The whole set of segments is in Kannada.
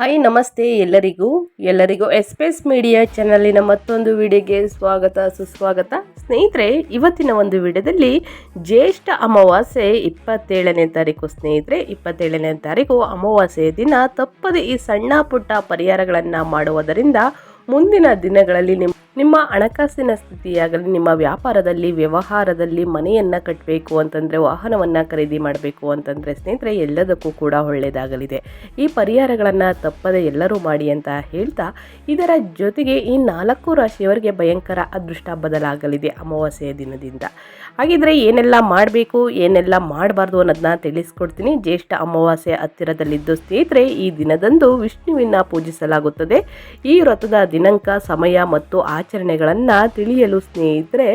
ಹಾಯ್, ನಮಸ್ತೆ ಎಲ್ಲರಿಗೂ. ಎಲ್ಲರಿಗೂ ಎಸ್ಪೆಸ್ ಮೀಡಿಯಾ ಚಾನಲಿನ ಮತ್ತೊಂದು ವಿಡಿಯೋಗೆ ಸ್ವಾಗತ, ಸುಸ್ವಾಗತ. ಸ್ನೇಹಿತರೆ, ಇವತ್ತಿನ ಒಂದು ವಿಡಿಯೋದಲ್ಲಿ ಜ್ಯೇಷ್ಠ ಅಮಾವಾಸ್ಯೆ ಇಪ್ಪತ್ತೇಳನೇ ತಾರೀಕು. ಸ್ನೇಹಿತರೆ, ಇಪ್ಪತ್ತೇಳನೇ ತಾರೀಕು ಅಮಾವಾಸ್ಯೆಯ ದಿನ. ತಪ್ಪದೆ ಈ ಸಣ್ಣ ಪುಟ್ಟ ಪರಿಹಾರಗಳನ್ನು ಮಾಡುವುದರಿಂದ ಮುಂದಿನ ದಿನಗಳಲ್ಲಿ ನಿಮ್ಮ ನಿಮ್ಮ ಹಣಕಾಸಿನ ಸ್ಥಿತಿಯಾಗಲಿ, ನಿಮ್ಮ ವ್ಯಾಪಾರದಲ್ಲಿ, ವ್ಯವಹಾರದಲ್ಲಿ ಮನೆಯನ್ನು ಕಟ್ಟಬೇಕು ಅಂತಂದರೆ, ವಾಹನವನ್ನು ಖರೀದಿ ಮಾಡಬೇಕು ಅಂತಂದರೆ ಸ್ನೇಹಿತರೆ, ಎಲ್ಲದಕ್ಕೂ ಕೂಡ ಒಳ್ಳೆಯದಾಗಲಿದೆ ಈ ಪರಿಹಾರಗಳನ್ನು ತಪ್ಪದೆ ಎಲ್ಲರೂ ಮಾಡಿ ಅಂತ ಹೇಳ್ತಾ, ಇದರ ಜೊತೆಗೆ ಈ ನಾಲ್ಕು ರಾಶಿಯವರಿಗೆ ಭಯಂಕರ ಅದೃಷ್ಟ ಬದಲಾಗಲಿದೆ ಅಮಾವಾಸ್ಯೆಯ ದಿನದಿಂದ. ಹಾಗಿದ್ರೆ ಏನೆಲ್ಲ ಮಾಡಬೇಕು, ಏನೆಲ್ಲ ಮಾಡಬಾರ್ದು ಅನ್ನೋದನ್ನ ತಿಳಿಸ್ಕೊಡ್ತೀನಿ. ಜ್ಯೇಷ್ಠ ಅಮಾವಾಸ್ಯೆ ಹತ್ತಿರದಲ್ಲಿದ್ದು ಸ್ನೇಹಿತರೆ, ಈ ದಿನದಂದು ವಿಷ್ಣುವಿನ ಪೂಜಿಸಲಾಗುತ್ತದೆ. ಈ ವ್ರತದ ದಿನಾಂಕ, ಸಮಯ ಮತ್ತು ಆಚರಣೆಗಳನ್ನು ತಿಳಿಯಲು ಸ್ನೇಹಿತರೆ,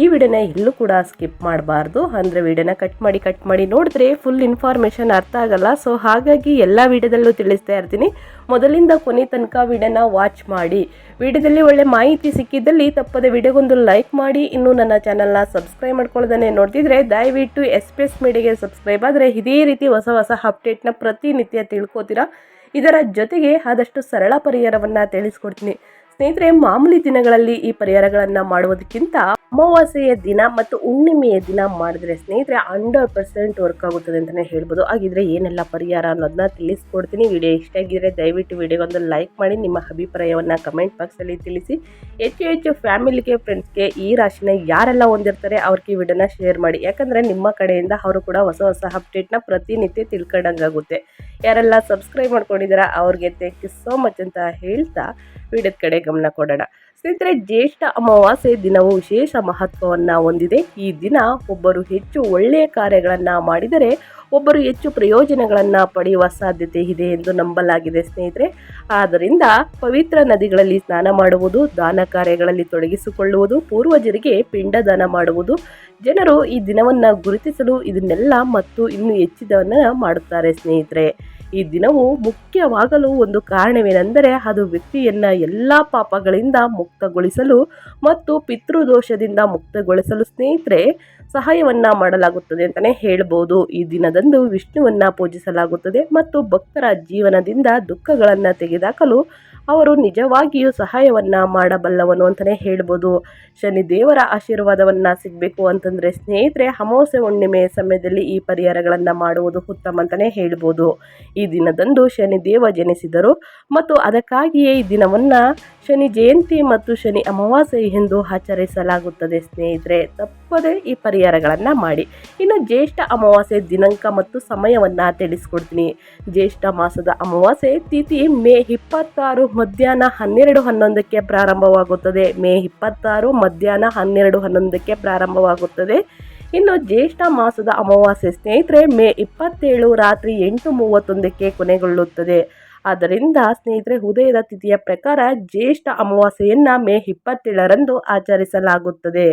ಈ ವಿಡಿಯೋನ ಎಲ್ಲೂ ಕೂಡ ಸ್ಕಿಪ್ ಮಾಡಬಾರ್ದು. ಅಂದರೆ ವಿಡಿಯೋನ ಕಟ್ ಮಾಡಿ ಕಟ್ ಮಾಡಿ ನೋಡಿದ್ರೆ ಫುಲ್ ಇನ್ಫಾರ್ಮೇಷನ್ ಅರ್ಥ ಆಗಲ್ಲ. ಸೊ ಹಾಗಾಗಿ ಎಲ್ಲ ವಿಡಿಯೋದಲ್ಲೂ ತಿಳಿಸ್ತಾ ಇರ್ತೀನಿ. ಮೊದಲಿಂದ ಕೊನೆ ತನಕ ವಿಡಿಯೋನ ವಾಚ್ ಮಾಡಿ. ವಿಡಿಯೋದಲ್ಲಿ ಒಳ್ಳೆ ಮಾಹಿತಿ ಸಿಕ್ಕಿದ್ದಲ್ಲಿ ತಪ್ಪದೆ ವಿಡಿಯೋಗೊಂದು ಲೈಕ್ ಮಾಡಿ. ಇನ್ನೂ ನನ್ನ ಚಾನಲ್ನ ಸಬ್ಸ್ಕ್ರೈಬ್ ಮಾಡ್ಕೊಳ್ಳೋದನ್ನೇ ನೋಡ್ತಿದ್ರೆ, ದಯವಿಟ್ಟು ಎಸ್ ಪಿ ಎಸ್ ಮೀಡಿಯಾಗೆ ಸಬ್ಸ್ಕ್ರೈಬ್ ಆದರೆ ಇದೇ ರೀತಿ ಹೊಸ ಹೊಸ ಅಪ್ಡೇಟ್ನ ಪ್ರತಿನಿತ್ಯ ತಿಳ್ಕೊತೀರಾ? ಇದರ ಜೊತೆಗೆ ಆದಷ್ಟು ಸರಳ ಪರಿಹಾರವನ್ನು ತಿಳಿಸ್ಕೊಡ್ತೀನಿ. ಸ್ನೇಹಿತರೆ, ಮಾಮೂಲಿ ದಿನಗಳಲ್ಲಿ ಈ ಪರಿಹಾರಗಳನ್ನು ಮಾಡುವುದಕ್ಕಿಂತ ಅಮಾವಾಸ್ಯೆಯ ದಿನ ಮತ್ತು ಹುಣ್ಣಿಮೆಯ ದಿನ ಮಾಡಿದ್ರೆ ಸ್ನೇಹಿತರೆ, ಹಂಡ್ರೆಡ್ ಪರ್ಸೆಂಟ್ ವರ್ಕ್ ಆಗುತ್ತದೆ ಅಂತಲೇ ಹೇಳ್ಬೋದು. ಹಾಗಿದ್ರೆ ಏನೆಲ್ಲ ಪರಿಹಾರ ಅನ್ನೋದನ್ನ ತಿಳಿಸ್ಕೊಡ್ತೀನಿ. ವಿಡಿಯೋ ಇಷ್ಟ ಆಗಿದ್ರೆ ದಯವಿಟ್ಟು ವಿಡಿಯೋಗೊಂದು ಲೈಕ್ ಮಾಡಿ, ನಿಮ್ಮ ಅಭಿಪ್ರಾಯವನ್ನು ಕಮೆಂಟ್ ಬಾಕ್ಸಲ್ಲಿ ತಿಳಿಸಿ. ಹೆಚ್ಚು ಹೆಚ್ಚು ಫ್ಯಾಮಿಲಿಗೆ ಫ್ರೆಂಡ್ಸ್ಗೆ ಈ ರಾಶಿನ ಯಾರೆಲ್ಲ ಹೊಂದಿರ್ತಾರೆ, ಅವ್ರಿಗೆ ಈ ವಿಡಿಯೋನ ಶೇರ್ ಮಾಡಿ. ಯಾಕಂದರೆ ನಿಮ್ಮ ಕಡೆಯಿಂದ ಅವರು ಕೂಡ ಹೊಸ ಹೊಸ ಅಪ್ಡೇಟ್ನ ಪ್ರತಿನಿತ್ಯ ತಿಳ್ಕೊಂಡಂಗಾಗುತ್ತೆ. ಯಾರೆಲ್ಲ ಸಬ್ಸ್ಕ್ರೈಬ್ ಮಾಡ್ಕೊಂಡಿದ್ದೀರಾ ಅವ್ರಿಗೆ ಥ್ಯಾಂಕ್ ಯು ಸೋ ಮಚ್ ಅಂತ ಹೇಳ್ತಾ ವಿಡಿಯೋದ ಕಡೆ ಗಮನ ಕೊಡೋಣ. ಸ್ನೇಹಿತರೆ, ಜ್ಯೇಷ್ಠ ಅಮಾವಾಸ್ಯೆ ದಿನವು ವಿಶೇಷ ಮಹತ್ವವನ್ನು ಹೊಂದಿದೆ. ಈ ದಿನ ಒಬ್ಬರು ಹೆಚ್ಚು ಒಳ್ಳೆಯ ಕಾರ್ಯಗಳನ್ನು ಮಾಡಿದರೆ ಒಬ್ಬರು ಹೆಚ್ಚು ಪ್ರಯೋಜನಗಳನ್ನು ಪಡೆಯುವ ಸಾಧ್ಯತೆ ಇದೆ ಎಂದು ನಂಬಲಾಗಿದೆ ಸ್ನೇಹಿತರೆ. ಆದ್ದರಿಂದ ಪವಿತ್ರ ನದಿಗಳಲ್ಲಿ ಸ್ನಾನ ಮಾಡುವುದು, ದಾನ ಕಾರ್ಯಗಳಲ್ಲಿ ತೊಡಗಿಸಿಕೊಳ್ಳುವುದು, ಪೂರ್ವಜರಿಗೆ ಪಿಂಡದಾನ ಮಾಡುವುದು, ಜನರು ಈ ದಿನವನ್ನು ಗುರುತಿಸಲು ಇದನ್ನೆಲ್ಲ ಮತ್ತು ಇನ್ನೂ ಹೆಚ್ಚಿದವನ್ನು ಮಾಡುತ್ತಾರೆ ಸ್ನೇಹಿತರೆ. ಈ ದಿನವು ಮುಖ್ಯವಾಗಲು ಒಂದು ಕಾರಣವೇನೆಂದರೆ ಅದು ವ್ಯಕ್ತಿಯನ್ನ ಎಲ್ಲ ಪಾಪಗಳಿಂದ ಮುಕ್ತಗೊಳಿಸಲು ಮತ್ತು ಪಿತೃದೋಷದಿಂದ ಮುಕ್ತಗೊಳಿಸಲು ಸ್ನೇಹಿತರೆ ಸಹಾಯವನ್ನ ಮಾಡಲಾಗುತ್ತದೆ ಅಂತಲೇ ಹೇಳ್ಬೋದು. ಈ ದಿನದಂದು ವಿಷ್ಣುವನ್ನ ಪೂಜಿಸಲಾಗುತ್ತದೆ ಮತ್ತು ಭಕ್ತರ ಜೀವನದಿಂದ ದುಃಖಗಳನ್ನು ತೆಗೆದುಹಾಕಲು ಅವರು ನಿಜವಾಗಿಯೂ ಸಹಾಯವನ್ನ ಮಾಡಬಲ್ಲವನು ಅಂತಲೇ ಹೇಳ್ಬೋದು. ಶನಿ ದೇವರ ಆಶೀರ್ವಾದವನ್ನು ಸಿಗಬೇಕು ಅಂತಂದರೆ ಸ್ನೇಹಿತರೆ, ಅಮಾವಾಸ್ಯೆ ಹುಣ್ಣಿಮೆ ಸಮಯದಲ್ಲಿ ಈ ಪರಿಹಾರಗಳನ್ನು ಮಾಡುವುದು ಉತ್ತಮ ಅಂತಲೇ ಹೇಳ್ಬೋದು. ಈ ದಿನದಂದು ಶನಿ ದೇವ ಜನಿಸಿದರು ಮತ್ತು ಅದಕ್ಕಾಗಿಯೇ ಈ ದಿನವನ್ನು ಶನಿ ಜಯಂತಿ ಮತ್ತು ಶನಿ ಅಮಾವಾಸ್ಯೆ ಎಂದು ಆಚರಿಸಲಾಗುತ್ತದೆ ಸ್ನೇಹಿತರೆ. ತಪ್ಪದೆ ಈ ಪರಿಹಾರಗಳನ್ನು ಮಾಡಿ. ಇನ್ನು ಜ್ಯೇಷ್ಠ ಅಮಾವಾಸ್ಯೆ ದಿನಾಂಕ ಮತ್ತು ಸಮಯವನ್ನು ತಿಳಿಸ್ಕೊಡ್ತೀನಿ. ಜ್ಯೇಷ್ಠ ಮಾಸದ ಅಮಾವಾಸ್ಯೆ, ತಿಥಿ, ಮೇ ಇಪ್ಪತ್ತಾರು ಮಧ್ಯಾಹ್ನ ಹನ್ನೆರಡು ಹನ್ನೊಂದಕ್ಕೆ ಪ್ರಾರಂಭವಾಗುತ್ತದೆ. ಮೇ ಇಪ್ಪತ್ತಾರು ಮಧ್ಯಾಹ್ನ ಹನ್ನೆರಡು ಹನ್ನೊಂದಕ್ಕೆ ಪ್ರಾರಂಭವಾಗುತ್ತದೆ. ಇನ್ನು ಜ್ಯೇಷ್ಠ ಮಾಸದ ಅಮಾವಾಸ್ಯೆ ಸ್ನೇಹಿತರೆ, ಮೇ ಇಪ್ಪತ್ತೇಳು ರಾತ್ರಿ ಎಂಟು ಮೂವತ್ತೊಂದಕ್ಕೆ ಕೊನೆಗೊಳ್ಳುತ್ತದೆ. ಆದ್ದರಿಂದ ಸ್ನೇಹಿತರೆ, ಉದಯದ ತಿಥಿಯ ಪ್ರಕಾರ ಜ್ಯೇಷ್ಠ ಅಮಾವಾಸ್ಯೆಯನ್ನು ಮೇ ಇಪ್ಪತ್ತೇಳರಂದು ಆಚರಿಸಲಾಗುತ್ತದೆ.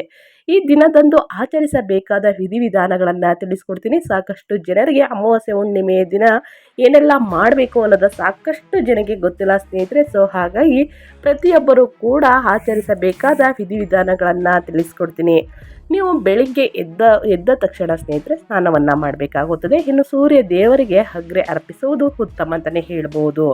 ಈ ದಿನದಂದು ಆಚರಿಸಬೇಕಾದ ವಿಧಿವಿಧಾನಗಳನ್ನು ತಿಳಿಸ್ಕೊಡ್ತೀನಿ. ಸಾಕಷ್ಟು ಜನರಿಗೆ ಅಮಾವಾಸ್ಯ ಹುಣ್ಣಿಮೆಯ ದಿನ ಏನೆಲ್ಲ ಮಾಡಬೇಕು ಅನ್ನೋದು ಸಾಕಷ್ಟು ಜನಕ್ಕೆ ಗೊತ್ತಿಲ್ಲ ಸ್ನೇಹಿತರೆ. ಸೊ, ಹಾಗಾಗಿ ಪ್ರತಿಯೊಬ್ಬರೂ ಕೂಡ ಆಚರಿಸಬೇಕಾದ ವಿಧಿವಿಧಾನಗಳನ್ನು ತಿಳಿಸ್ಕೊಡ್ತೀನಿ. ನೀವು ಬೆಳಿಗ್ಗೆ ಎದ್ದ ಎದ್ದ ತಕ್ಷಣ ಸ್ನೇಹಿತರೆ ಸ್ನಾನವನ್ನು ಮಾಡಬೇಕಾಗುತ್ತದೆ. ಇನ್ನು ಸೂರ್ಯ ದೇವರಿಗೆ ಹಗ್ರೆ ಅರ್ಪಿಸುವುದು ಉತ್ತಮ ಅಂತಲೇ ಹೇಳ್ಬೋದು.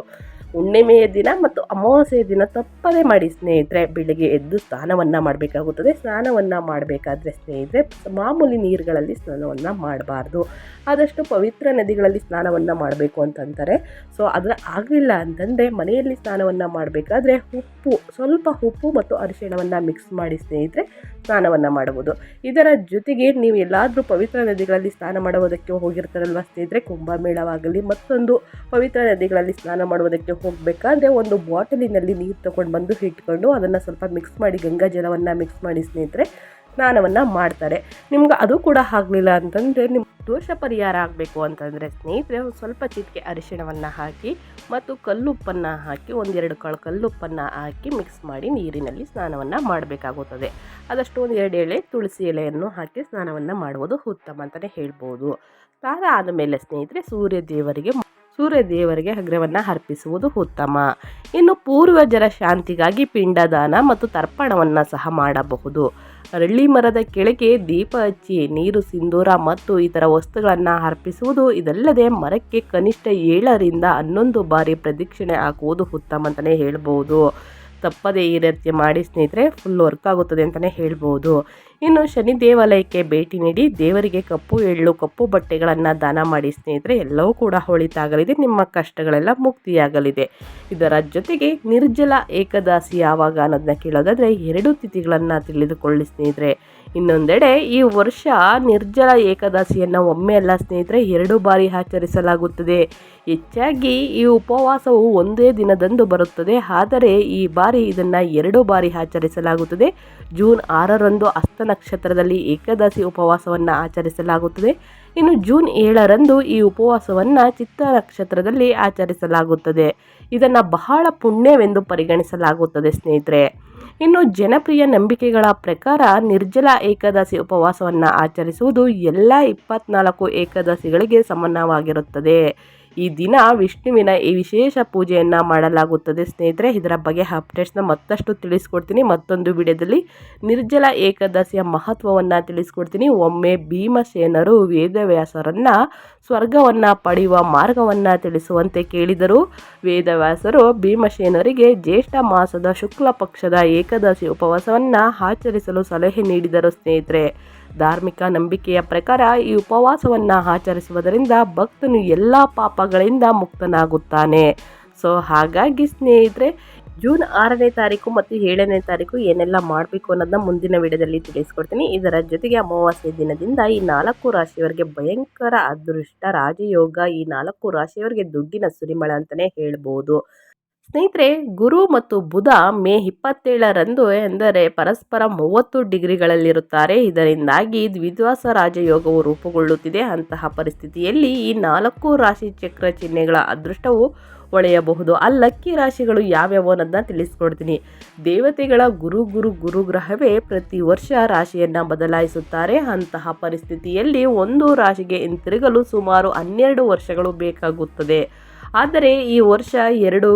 ಹುಣ್ಣಿಮೆಯ ದಿನ ಮತ್ತು ಅಮಾವಾಸ್ಯೆಯ ದಿನ ತಪ್ಪದೇ ಮಾಡಿ ಸ್ನೇಹಿತರೆ, ಬೆಳಿಗ್ಗೆ ಎದ್ದು ಸ್ನಾನವನ್ನು ಮಾಡಬೇಕಾಗುತ್ತದೆ. ಸ್ನಾನವನ್ನು ಮಾಡಬೇಕಾದ್ರೆ ಸ್ನೇಹಿತರೆ, ಮಾಮೂಲಿ ನೀರುಗಳಲ್ಲಿ ಸ್ನಾನವನ್ನು ಮಾಡಬಾರ್ದು. ಆದಷ್ಟು ಪವಿತ್ರ ನದಿಗಳಲ್ಲಿ ಸ್ನಾನವನ್ನು ಮಾಡಬೇಕು ಅಂತಂತಾರೆ. ಸೊ, ಅದರ ಆಗಲಿಲ್ಲ ಅಂತಂದರೆ ಮನೆಯಲ್ಲಿ ಸ್ನಾನವನ್ನು ಮಾಡಬೇಕಾದ್ರೆ ಉಪ್ಪು, ಸ್ವಲ್ಪ ಉಪ್ಪು ಮತ್ತು ಅರಿಶಿಣವನ್ನು ಮಿಕ್ಸ್ ಮಾಡಿ ಸ್ನೇಹಿತರೆ ಸ್ನಾನವನ್ನು ಮಾಡಬಹುದು. ಇದರ ಜೊತೆಗೆ ನೀವು ಎಲ್ಲಾದರೂ ಪವಿತ್ರ ನದಿಗಳಲ್ಲಿ ಸ್ನಾನ ಮಾಡುವುದಕ್ಕೆ ಹೋಗಿರ್ತಾರಲ್ವ ಸ್ನೇಹಿತರೆ, ಕುಂಭಮೇಳವಾಗಲಿ ಮತ್ತೊಂದು ಪವಿತ್ರ ನದಿಗಳಲ್ಲಿ ಸ್ನಾನ ಮಾಡುವುದಕ್ಕೆ ಹೋಗಬೇಕಾದ್ರೆ ಒಂದು ಬಾಟಲಿನಲ್ಲಿ ನೀರು ತೊಗೊಂಡು ಬಂದು ಇಟ್ಕೊಂಡು ಅದನ್ನು ಸ್ವಲ್ಪ ಮಿಕ್ಸ್ ಮಾಡಿ ಗಂಗಾ ಜಲವನ್ನು ಮಿಕ್ಸ್ ಮಾಡಿ ಸ್ನೇಹಿತರೆ, ಸ್ನಾನವನ್ನು ಮಾಡ್ತಾರೆ. ನಿಮ್ಗೆ ಅದು ಕೂಡ ಆಗಲಿಲ್ಲ ಅಂತಂದರೆ ನಿಮ್ಮ ದೋಷ ಪರಿಹಾರ ಆಗಬೇಕು ಅಂತಂದರೆ ಸ್ನೇಹಿತರೆ, ಒಂದು ಸ್ವಲ್ಪ ಚಿಟಿಕೆ ಅರಿಶಿಣವನ್ನು ಹಾಕಿ ಮತ್ತು ಕಲ್ಲುಪ್ಪನ್ನು ಹಾಕಿ, ಒಂದೆರಡು ಕಾಳು ಕಲ್ಲುಪ್ಪನ್ನು ಹಾಕಿ ಮಿಕ್ಸ್ ಮಾಡಿ ನೀರಿನಲ್ಲಿ ಸ್ನಾನವನ್ನು ಮಾಡಬೇಕಾಗುತ್ತದೆ. ಅದಷ್ಟು ಒಂದು ಎರಡು ಎಳೆ ತುಳಸಿ ಎಲೆಯನ್ನು ಹಾಕಿ ಸ್ನಾನವನ್ನು ಮಾಡುವುದು ಉತ್ತಮ ಅಂತಲೇ ಹೇಳ್ಬೋದು. ಸ್ನಾನ ಆದಮೇಲೆ ಸ್ನೇಹಿತರೆ ಸೂರ್ಯ ದೇವರಿಗೆ ಸೂರ್ಯ ದೇವರಿಗೆ ಅಗ್ರವನ್ನು ಅರ್ಪಿಸುವುದು ಉತ್ತಮ. ಇನ್ನು ಪೂರ್ವಜರ ಶಾಂತಿಗಾಗಿ ಪಿಂಡದಾನ ಮತ್ತು ತರ್ಪಣವನ್ನು ಸಹ ಮಾಡಬಹುದು. ಅರಳಿ ಮರದ ಕೆಳಗೆ ದೀಪ ಹಚ್ಚಿ, ನೀರು, ಸಿಂಧೂರ ಮತ್ತು ಇತರ ವಸ್ತುಗಳನ್ನು ಅರ್ಪಿಸುವುದು ಇದಲ್ಲದೆ ಮರಕ್ಕೆ ಕನಿಷ್ಠ ಏಳರಿಂದ ಹನ್ನೊಂದು ಬಾರಿ ಪ್ರದಕ್ಷಿಣೆ ಹಾಕುವುದು ಉತ್ತಮ ಅಂತಲೇ ಹೇಳ್ಬೋದು. ತಪ್ಪದೇ ಈ ರೀತಿ ಮಾಡಿ ಸ್ನೇಹಿತರೆ ಫುಲ್ ವರ್ಕ್ ಆಗುತ್ತದೆ ಅಂತಲೇ ಹೇಳ್ಬೋದು. ಇನ್ನು ಶನಿ ದೇವಾಲಯಕ್ಕೆ ಭೇಟಿ ನೀಡಿ ದೇವರಿಗೆ ಕಪ್ಪು, ಎಳ್ಳು, ಕಪ್ಪು ಬಟ್ಟೆಗಳನ್ನು ದಾನ ಮಾಡಿ ಸ್ನೇಹಿತರೆ, ಎಲ್ಲವೂ ಕೂಡ ಹೊಳಿತಾಗಲಿದೆ. ನಿಮ್ಮ ಕಷ್ಟಗಳೆಲ್ಲ ಮುಕ್ತಿಯಾಗಲಿದೆ. ಇದರ ಜೊತೆಗೆ ನಿರ್ಜಲ ಏಕದಾಸಿ ಯಾವಾಗ ಅನ್ನೋದನ್ನ ಕೇಳೋದಾದರೆ, ಎರಡು ತಿಥಿಗಳನ್ನು ತಿಳಿದುಕೊಳ್ಳಿ ಸ್ನೇಹಿತರೆ. ಇನ್ನೊಂದೆಡೆ, ಈ ವರ್ಷ ನಿರ್ಜಲ ಏಕದಾಸಿಯನ್ನು ಒಮ್ಮೆ ಅಲ್ಲ ಸ್ನೇಹಿತರೆ, ಎರಡು ಬಾರಿ ಆಚರಿಸಲಾಗುತ್ತದೆ. ಹೆಚ್ಚಾಗಿ ಈ ಉಪವಾಸವು ಒಂದೇ ದಿನದಂದು ಬರುತ್ತದೆ. ಆದರೆ, ಈ ಬಾರಿ ಇದನ್ನು ಎರಡು ಬಾರಿ ಆಚರಿಸಲಾಗುತ್ತದೆ. ಜೂನ್ ಆರರಂದು ಹಸ್ತ ನಕ್ಷತ್ರದಲ್ಲಿ ಏಕಾದಶಿ ಉಪವಾಸವನ್ನು ಆಚರಿಸಲಾಗುತ್ತದೆ. ಇನ್ನು ಜೂನ್ ಏಳರಂದು ಈ ಉಪವಾಸವನ್ನು ಚಿತ್ತ ನಕ್ಷತ್ರದಲ್ಲಿ ಆಚರಿಸಲಾಗುತ್ತದೆ. ಇದನ್ನು ಬಹಳ ಪುಣ್ಯವೆಂದು ಪರಿಗಣಿಸಲಾಗುತ್ತದೆ ಸ್ನೇಹಿತರೆ. ಇನ್ನು ಜನಪ್ರಿಯ ನಂಬಿಕೆಗಳ ಪ್ರಕಾರ ನಿರ್ಜಲ ಏಕಾದಶಿ ಉಪವಾಸವನ್ನು ಆಚರಿಸುವುದು ಎಲ್ಲ ಇಪ್ಪತ್ನಾಲ್ಕು ಏಕಾದಶಿಗಳಿಗೆ ಸಮಾನವಾಗಿರುತ್ತದೆ. ಈ ದಿನ ವಿಷ್ಣುವಿನ ಈ ವಿಶೇಷ ಪೂಜೆಯನ್ನು ಮಾಡಲಾಗುತ್ತದೆ. ಸ್ನೇಹಿತರೆ, ಇದರ ಬಗ್ಗೆ ಅಪ್ಡೇಟ್ಸ್ನ ಮತ್ತಷ್ಟು ತಿಳಿಸ್ಕೊಡ್ತೀನಿ. ಮತ್ತೊಂದು ವಿಡಿಯೋದಲ್ಲಿ ನಿರ್ಜಲ ಏಕಾದಶಿಯ ಮಹತ್ವವನ್ನು ತಿಳಿಸ್ಕೊಡ್ತೀನಿ. ಒಮ್ಮೆ ಭೀಮಸೇನರು ವೇದವ್ಯಾಸರನ್ನು ಸ್ವರ್ಗವನ್ನು ಪಡೆಯುವ ಮಾರ್ಗವನ್ನು ತಿಳಿಸುವಂತೆ ಕೇಳಿದರು. ವೇದವ್ಯಾಸರು ಭೀಮಸೇನರಿಗೆ ಜ್ಯೇಷ್ಠ ಮಾಸದ ಶುಕ್ಲ ಪಕ್ಷದ ಏಕಾದಶಿ ಉಪವಾಸವನ್ನು ಆಚರಿಸಲು ಸಲಹೆ ನೀಡಿದರು. ಸ್ನೇಹಿತರೆ ಧಾರ್ಮಿಕ ನಂಬಿಕೆಯ ಪ್ರಕಾರ ಈ ಉಪವಾಸವನ್ನು ಆಚರಿಸುವುದರಿಂದ ಭಕ್ತನು ಎಲ್ಲ ಪಾಪಗಳಿಂದ ಮುಕ್ತನಾಗುತ್ತಾನೆ. ಸೊ ಹಾಗಾಗಿ ಸ್ನೇಹಿತರೆ, ಜೂನ್ ಆರನೇ ತಾರೀಕು ಮತ್ತು ಏಳನೇ ತಾರೀಕು ಏನೆಲ್ಲ ಮಾಡಬೇಕು ಅನ್ನೋದನ್ನ ಮುಂದಿನ ವಿಡಿಯೋದಲ್ಲಿ ತಿಳಿಸ್ಕೊಡ್ತೀನಿ. ಇದರ ಜೊತೆಗೆ ಅಮಾವಾಸ್ಯೆ ದಿನದಿಂದ ಈ ನಾಲ್ಕು ರಾಶಿಯವರಿಗೆ ಭಯಂಕರ ಅದೃಷ್ಟ ರಾಜಯೋಗ ಈ ನಾಲ್ಕು ರಾಶಿಯವರಿಗೆ ದುಡ್ಡಿನ ಸುರಿಮಳ ಅಂತಲೇ ಹೇಳ್ಬೋದು. ಸ್ನೇಹಿತರೆ, ಗುರು ಮತ್ತು ಬುಧ ಮೇ ಇಪ್ಪತ್ತೇಳರಂದು ಎಂದರೆ ಪರಸ್ಪರ ಮೂವತ್ತು ಡಿಗ್ರಿಗಳಲ್ಲಿರುತ್ತಾರೆ. ಇದರಿಂದಾಗಿ ದ್ವಿದ್ವಾಸ ರಾಜಯೋಗವು ರೂಪುಗೊಳ್ಳುತ್ತಿದೆ. ಅಂತಹ ಪರಿಸ್ಥಿತಿಯಲ್ಲಿ ಈ ನಾಲ್ಕು ರಾಶಿ ಚಕ್ರ ಚಿಹ್ನೆಗಳ ಅದೃಷ್ಟವು ಒಳೆಯಬಹುದು ಆ ಲಕ್ಕಿ ರಾಶಿಗಳು ಯಾವ್ಯಾವು ಅನ್ನೋದನ್ನ ತಿಳಿಸ್ಕೊಡ್ತೀನಿ. ದೇವತೆಗಳ ಗುರು ಗುರು ಗುರುಗ್ರಹವೇ ಪ್ರತಿ ವರ್ಷ ರಾಶಿಯನ್ನು ಬದಲಾಯಿಸುತ್ತಾರೆ. ಅಂತಹ ಪರಿಸ್ಥಿತಿಯಲ್ಲಿ ಒಂದು ರಾಶಿಗೆ ಹಿಂತಿರುಗಲು ಸುಮಾರು ಹನ್ನೆರಡು ವರ್ಷಗಳು ಬೇಕಾಗುತ್ತದೆ. ಆದರೆ ಈ ವರ್ಷ ಎರಡು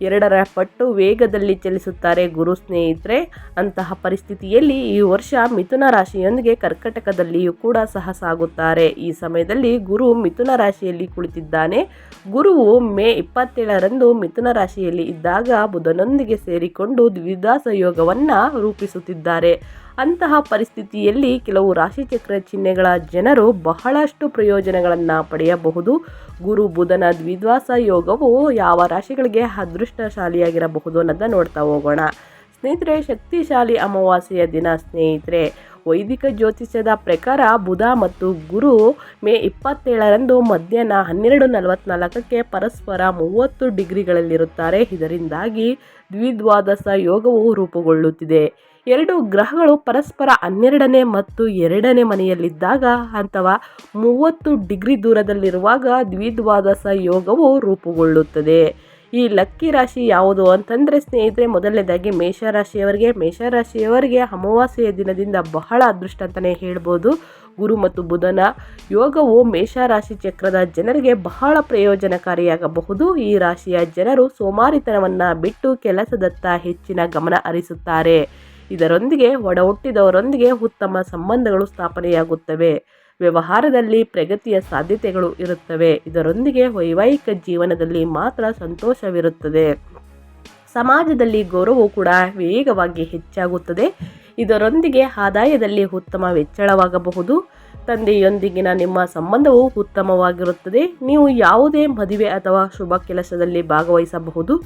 ಎರಡರ ಪಟ್ಟು ವೇಗದಲ್ಲಿ ಚಲಿಸುತ್ತಾರೆ ಗುರು ಸ್ನೇಹಿತರೆ. ಅಂತಹ ಪರಿಸ್ಥಿತಿಯಲ್ಲಿ ಈ ವರ್ಷ ಮಿಥುನ ರಾಶಿಯೊಂದಿಗೆ ಕರ್ಕಟಕದಲ್ಲಿಯೂ ಕೂಡ ಸಹ ಸಾಗುತ್ತಾರೆ. ಈ ಸಮಯದಲ್ಲಿ ಗುರು ಮಿಥುನ ರಾಶಿಯಲ್ಲಿ ಕುಳಿತಿದ್ದಾನೆ. ಗುರುವು ಮೇ ಇಪ್ಪತ್ತೇಳರಂದು ಮಿಥುನ ರಾಶಿಯಲ್ಲಿ ಇದ್ದಾಗ ಬುಧನೊಂದಿಗೆ ಸೇರಿಕೊಂಡು ದ್ವಿದಾಸ ಯೋಗವನ್ನು ರೂಪಿಸುತ್ತಿದ್ದಾರೆ. ಅಂತಹ ಪರಿಸ್ಥಿತಿಯಲ್ಲಿ ಕೆಲವು ರಾಶಿಚಕ್ರ ಚಿಹ್ನೆಗಳ ಜನರು ಬಹಳಷ್ಟು ಪ್ರಯೋಜನಗಳನ್ನು ಪಡೆಯಬಹುದು. ಗುರು ಬುಧನ ದ್ವಿದ್ವಾಸ ಯೋಗವು ಯಾವ ರಾಶಿಗಳಿಗೆ ಅದೃಷ್ಟಶಾಲಿಯಾಗಿರಬಹುದು ಅನ್ನೋದನ್ನು ನೋಡ್ತಾ ಹೋಗೋಣ. ಸ್ನೇಹಿತರೆ, ಶಕ್ತಿಶಾಲಿ ಅಮಾವಾಸ್ಯೆಯ ದಿನ ಸ್ನೇಹಿತರೆ, ವೈದಿಕ ಜ್ಯೋತಿಷ್ಯದ ಪ್ರಕಾರ ಬುಧ ಮತ್ತು ಗುರು ಮೇ ಇಪ್ಪತ್ತೇಳರಂದು ಮಧ್ಯಾಹ್ನ ಹನ್ನೆರಡು ನಲವತ್ನಾಲ್ಕಕ್ಕೆ ಪರಸ್ಪರ ಮೂವತ್ತು ಡಿಗ್ರಿಗಳಲ್ಲಿರುತ್ತಾರೆ. ಇದರಿಂದಾಗಿ ದ್ವಿದ್ವಾದಶ ಯೋಗವು ರೂಪುಗೊಳ್ಳುತ್ತಿದೆ. ಎರಡು ಗ್ರಹಗಳು ಪರಸ್ಪರ ಹನ್ನೆರಡನೇ ಮತ್ತು ಎರಡನೇ ಮನೆಯಲ್ಲಿದ್ದಾಗ ಅಥವಾ ಮೂವತ್ತು ಡಿಗ್ರಿ ದೂರದಲ್ಲಿರುವಾಗ ದ್ವಿದ್ವಾದಸ ಯೋಗವು ರೂಪುಗೊಳ್ಳುತ್ತದೆ. ಈ ಲಕ್ಕಿ ರಾಶಿ ಯಾವುದು ಅಂತಂದರೆ ಸ್ನೇಹಿತರೆ, ಮೊದಲನೇದಾಗಿ ಮೇಷರಾಶಿಯವರಿಗೆ. ಮೇಷರಾಶಿಯವರಿಗೆ ಅಮಾವಾಸ್ಯೆಯ ದಿನದಿಂದ ಬಹಳ ಅದೃಷ್ಟ ಅಂತಲೇ ಹೇಳ್ಬೋದು. ಗುರು ಮತ್ತು ಬುಧನ ಯೋಗವು ಮೇಷರಾಶಿ ಚಕ್ರದ ಜನರಿಗೆ ಬಹಳ ಪ್ರಯೋಜನಕಾರಿಯಾಗಬಹುದು. ಈ ರಾಶಿಯ ಜನರು ಸೋಮಾರಿತನವನ್ನು ಬಿಟ್ಟು ಕೆಲಸದತ್ತ ಹೆಚ್ಚಿನ ಗಮನ ಹರಿಸುತ್ತಾರೆ. ಇದರೊಂದಿಗೆ ಒಡಹುಟ್ಟಿದವರೊಂದಿಗೆ ಉತ್ತಮ ಸಂಬಂಧಗಳು ಸ್ಥಾಪನೆಯಾಗುತ್ತವೆ. ವ್ಯವಹಾರದಲ್ಲಿ ಪ್ರಗತಿಯ ಸಾಧ್ಯತೆಗಳು ಇರುತ್ತವೆ. ಇದರೊಂದಿಗೆ ವೈವಾಹಿಕ ಜೀವನದಲ್ಲಿ ಮಾತ್ರ ಸಂತೋಷವಿರುತ್ತದೆ. ಸಮಾಜದಲ್ಲಿ ಗೌರವವು ಕೂಡ ವೇಗವಾಗಿ ಹೆಚ್ಚಾಗುತ್ತದೆ. ಇದರೊಂದಿಗೆ ಆದಾಯದಲ್ಲಿ ಉತ್ತಮ ವೆಚ್ಚಳವಾಗಬಹುದು ತಂದೆಯೊಂದಿಗಿನ ನಿಮ್ಮ ಸಂಬಂಧವು ಉತ್ತಮವಾಗಿರುತ್ತದೆ. ನೀವು ಯಾವುದೇ ಮದುವೆ ಅಥವಾ ಶುಭ ಕೆಲಸದಲ್ಲಿ ಭಾಗವಹಿಸಬಹುದು.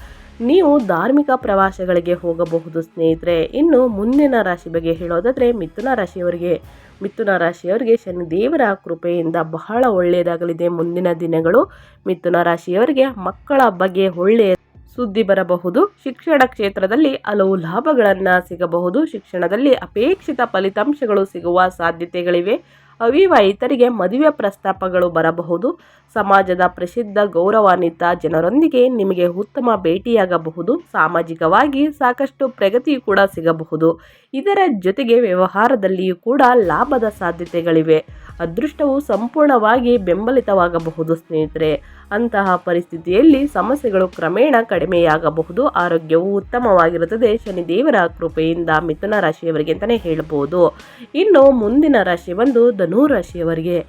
ನೀವು ಧಾರ್ಮಿಕ ಪ್ರವಾಸಗಳಿಗೆ ಹೋಗಬಹುದು ಸ್ನೇಹಿತರೆ. ಇನ್ನು ಮುಂದಿನ ರಾಶಿ ಬಗ್ಗೆ ಹೇಳೋದಾದರೆ ಮಿಥುನ ರಾಶಿಯವರಿಗೆ. ಮಿಥುನ ರಾಶಿಯವರಿಗೆ ಶನಿ ದೇವರ ಕೃಪೆಯಿಂದ ಬಹಳ ಒಳ್ಳೆಯದಾಗಲಿದೆ. ಮುಂದಿನ ದಿನಗಳು ಮಿಥುನ ರಾಶಿಯವರಿಗೆ ಮಕ್ಕಳ ಬಗ್ಗೆ ಒಳ್ಳೆಯ ಸುದ್ದಿ ಬರಬಹುದು. ಶಿಕ್ಷಣ ಕ್ಷೇತ್ರದಲ್ಲಿ ಹಲವು ಲಾಭಗಳನ್ನು ಸಿಗಬಹುದು. ಶಿಕ್ಷಣದಲ್ಲಿ ಅಪೇಕ್ಷಿತ ಫಲಿತಾಂಶಗಳು ಸಿಗುವ ಸಾಧ್ಯತೆಗಳಿವೆ. ಅವಿವಾಹಿತರಿಗೆ ಮದುವೆ ಪ್ರಸ್ತಾಪಗಳು ಬರಬಹುದು. ಸಮಾಜದ ಪ್ರಸಿದ್ಧ ಗೌರವಾನ್ವಿತ ಜನರೊಂದಿಗೆ ನಿಮಗೆ ಉತ್ತಮ ಭೇಟಿಯಾಗಬಹುದು. ಸಾಮಾಜಿಕವಾಗಿ ಸಾಕಷ್ಟು ಪ್ರಗತಿ ಕೂಡ ಸಿಗಬಹುದು. ಇದರ ಜೊತೆಗೆ ವ್ಯವಹಾರದಲ್ಲಿಯೂ ಕೂಡ ಲಾಭದ ಸಾಧ್ಯತೆಗಳಿವೆ. ಅದೃಷ್ಟವು ಸಂಪೂರ್ಣವಾಗಿ ಬೆಂಬಲಿತವಾಗಬಹುದು, ಸ್ನೇಹಿತರೆ. ಅಂತಹ ಪರಿಸ್ಥಿತಿಯಲ್ಲಿ ಸಮಸ್ಯೆಗಳು ಕ್ರಮೇಣ ಕಡಿಮೆಯಾಗಬಹುದು, ಆರೋಗ್ಯವು ಉತ್ತಮವಾಗಿರುತ್ತದೆ, ಶನಿದೇವರ ಕೃಪೆಯಿಂದ ಮಿಥುನ ರಾಶಿಯವರಿಗೆ ಅಂತಲೇ ಹೇಳ್ಬೋದು. ಇನ್ನು ಮುಂದಿನ ರಾಶಿ ಬಂದು ಧನು ರಾಶಿಯವರಿಗೆ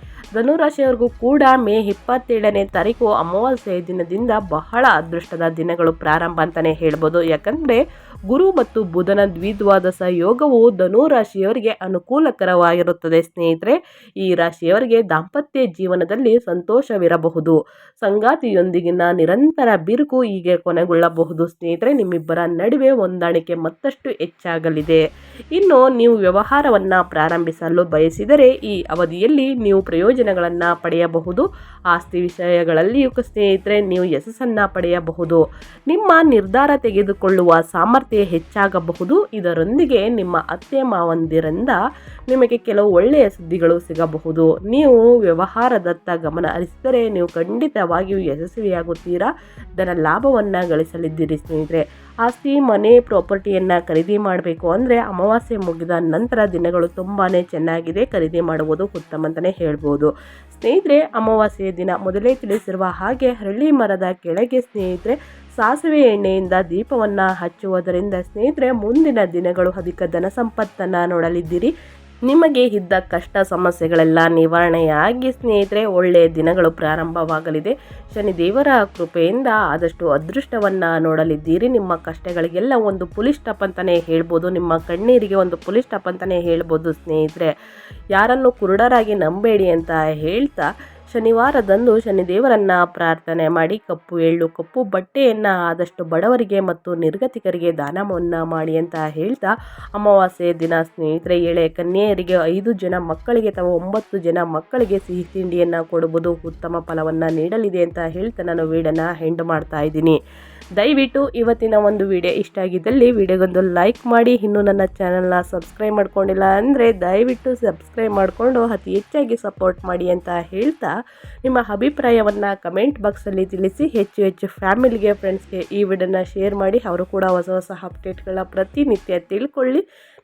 ಕೂಡ ಮೇ ಇಪ್ಪತ್ತೇಳನೇ ತಾರೀಕು ಅಮಾವಾಸ್ಯೆಯ ದಿನದಿಂದ ಬಹಳ ಅದೃಷ್ಟದ ದಿನಗಳು ಪ್ರಾರಂಭ ಅಂತಲೇ ಹೇಳ್ಬೋದು. ಯಾಕಂದರೆ ಗುರು ಮತ್ತು ಬುಧನ ದ್ವಿದ್ವಾದಶ ಯೋಗವು ಧನು ರಾಶಿಯವರಿಗೆ ಅನುಕೂಲಕರವಾಗಿರುತ್ತದೆ, ಸ್ನೇಹಿತರೆ. ಈ ರಾಶಿಯವರಿಗೆ ದಾಂಪತ್ಯ ಜೀವನದಲ್ಲಿ ಸಂತೋಷವಿರಬಹುದು. ಸಂಗಾತಿಯೊಂದಿಗಿನ ನಿರಂತರ ಬಿರುಕು ಹೀಗೆ ಕೊನೆಗೊಳ್ಳಬಹುದು. ಸ್ನೇಹಿತರೆ, ನಿಮ್ಮಿಬ್ಬರ ನಡುವೆ ಹೊಂದಾಣಿಕೆ ಮತ್ತಷ್ಟು ಹೆಚ್ಚಾಗಲಿದೆ. ಇನ್ನು ನೀವು ವ್ಯವಹಾರವನ್ನು ಪ್ರಾರಂಭಿಸಲು ಬಯಸಿದರೆ ಈ ಅವಧಿಯಲ್ಲಿ ನೀವು ಪ್ರಯೋಜನಗಳನ್ನು ಪಡೆಯಬಹುದು. ಆಸ್ತಿ ವಿಷಯಗಳಲ್ಲಿಯೂ ಸ್ನೇಹಿತರೆ, ನೀವು ಯಶಸ್ಸನ್ನು ಪಡೆಯಬಹುದು. ನಿಮ್ಮ ನಿರ್ಧಾರ ತೆಗೆದುಕೊಳ್ಳುವ ಸಾಮರ್ಥ್ಯ ಹೆಚ್ಚಾಗಬಹುದು. ಇದರೊಂದಿಗೆ ನಿಮ್ಮ ಅತ್ತೆ ಮಾವಂದಿರಿಂದ ನಿಮಗೆ ಕೆಲವು ಒಳ್ಳೆಯ ಸುದ್ದಿಗಳು ಸಿಗಬಹುದು. ನೀವು ವ್ಯವಹಾರದತ್ತ ಗಮನ ಹರಿಸಿದರೆ ನೀವು ಖಂಡಿತವಾಗಿಯೂ ಯಶಸ್ವಿಯಾಗುತ್ತೀರಾ? ಧನ ಲಾಭವನ್ನು ಗಳಿಸಲಿದ್ದೀರಿ ಸ್ನೇಹಿತರೆ. ಆಸ್ತಿ, ಮನೆ, ಪ್ರಾಪರ್ಟಿಯನ್ನು ಖರೀದಿ ಮಾಡಬೇಕು ಅಂದರೆ ಅಮಾವಾಸ್ಯೆ ಮುಗಿದ ನಂತರ ದಿನಗಳು ತುಂಬಾ ಚೆನ್ನಾಗಿದೆ. ಖರೀದಿ ಮಾಡುವುದು ಉತ್ತಮ ಅಂತಲೇ ಹೇಳ್ಬೋದು. ಸ್ನೇಹಿತರೆ, ಅಮಾವಾಸ್ಯೆಯ ದಿನ ಮೊದಲೇ ತಿಳಿಸಿರುವ ಹಾಗೆ ಹರಳಿ ಮರದ ಕೆಳಗೆ ಸ್ನೇಹಿತರೆ, ಸಾಸಿವೆ ಎಣ್ಣೆಯಿಂದ ದೀಪವನ್ನು ಹಚ್ಚುವುದರಿಂದ ಸ್ನೇಹಿತರೆ, ಮುಂದಿನ ದಿನಗಳು ಅಧಿಕ ಧನ ಸಂಪತ್ತನ್ನು ನೋಡಲಿದ್ದೀರಿ. ನಿಮಗೆ ಇದ್ದ ಕಷ್ಟ ಸಮಸ್ಯೆಗಳೆಲ್ಲ ನಿವಾರಣೆಯಾಗಿ ಸ್ನೇಹಿತರೆ, ಒಳ್ಳೆಯ ದಿನಗಳು ಪ್ರಾರಂಭವಾಗಲಿದೆ. ಶನಿದೇವರ ಕೃಪೆಯಿಂದ ಆದಷ್ಟು ಅದೃಷ್ಟವನ್ನು ನೋಡಲಿದ್ದೀರಿ. ನಿಮ್ಮ ಕಷ್ಟಗಳಿಗೆಲ್ಲ ಒಂದು ಪುಲಿಸ್ ಸ್ಟಾಪ್ ಅಂತಲೇ ಹೇಳ್ಬೋದು. ನಿಮ್ಮ ಕಣ್ಣೀರಿಗೆ ಒಂದು ಪುಲಿಸ್ ಸ್ಟಾಪ್ ಅಂತಲೇ ಹೇಳ್ಬೋದು ಸ್ನೇಹಿತರೆ. ಯಾರನ್ನು ಕುರುಡರಾಗಿ ನಂಬೇಡಿ ಅಂತ ಹೇಳ್ತಾ ಶನಿವಾರದಂದು ಶನಿದೇವರನ್ನು ಪ್ರಾರ್ಥನೆ ಮಾಡಿ ಕಪ್ಪು ಎಳ್ಳು, ಕಪ್ಪು ಬಟ್ಟೆಯನ್ನು ಆದಷ್ಟು ಬಡವರಿಗೆ ಮತ್ತು ನಿರ್ಗತಿಕರಿಗೆ ದಾನವನ್ನು ಮಾಡಿ ಅಂತ ಹೇಳ್ತಾ ಅಮಾವಾಸ್ಯೆ ದಿನ ಸ್ನೇಹಿತರೆ ಎಳೆ ಕನ್ಯೆಯರಿಗೆ ಐದು ಜನ ಮಕ್ಕಳಿಗೆ ಅಥವಾ ಒಂಬತ್ತು ಜನ ಮಕ್ಕಳಿಗೆ ಸಿಹಿ ತಿಂಡಿಯನ್ನು ಕೊಡುವುದು ಉತ್ತಮ ಫಲವನ್ನು ನೀಡಲಿದೆ ಅಂತ ಹೇಳ್ತಾ ನಾನು ವೀಡನ್ನು ಹೆಂಡ್ ಮಾಡ್ತಾ ಇದ್ದೀನಿ. ದಯವಿಟ್ಟು ಇವತ್ತಿನ ಒಂದು ವಿಡಿಯೋ ಇಷ್ಟ ಆಗಿದ್ದಲ್ಲಿ ವಿಡಿಯೋಗೊಂದು ಲೈಕ್ ಮಾಡಿ. ಇನ್ನೂ ನನ್ನ ಚಾನಲ್ನ ಸಬ್ಸ್ಕ್ರೈಬ್ ಮಾಡ್ಕೊಂಡಿಲ್ಲ ಅಂದರೆ ದಯವಿಟ್ಟು ಸಬ್ಸ್ಕ್ರೈಬ್ ಮಾಡಿಕೊಂಡು ಅತಿ ಹೆಚ್ಚಾಗಿ ಸಪೋರ್ಟ್ ಮಾಡಿ ಅಂತ ಹೇಳ್ತಾ ನಿಮ್ಮ ಅಭಿಪ್ರಾಯವನ್ನು ಕಮೆಂಟ್ ಬಾಕ್ಸಲ್ಲಿ ತಿಳಿಸಿ. ಹೆಚ್ಚು ಹೆಚ್ಚು ಫ್ಯಾಮಿಲಿಗೆ ಫ್ರೆಂಡ್ಸ್ಗೆ ಈ ವಿಡಿಯೋನ ಶೇರ್ ಮಾಡಿ. ಅವರು ಕೂಡ ಹೊಸ ಹೊಸ ಅಪ್ಡೇಟ್ಗಳ ಪ್ರತಿನಿತ್ಯ ತಿಳ್ಕೊಳ್ಳಿ.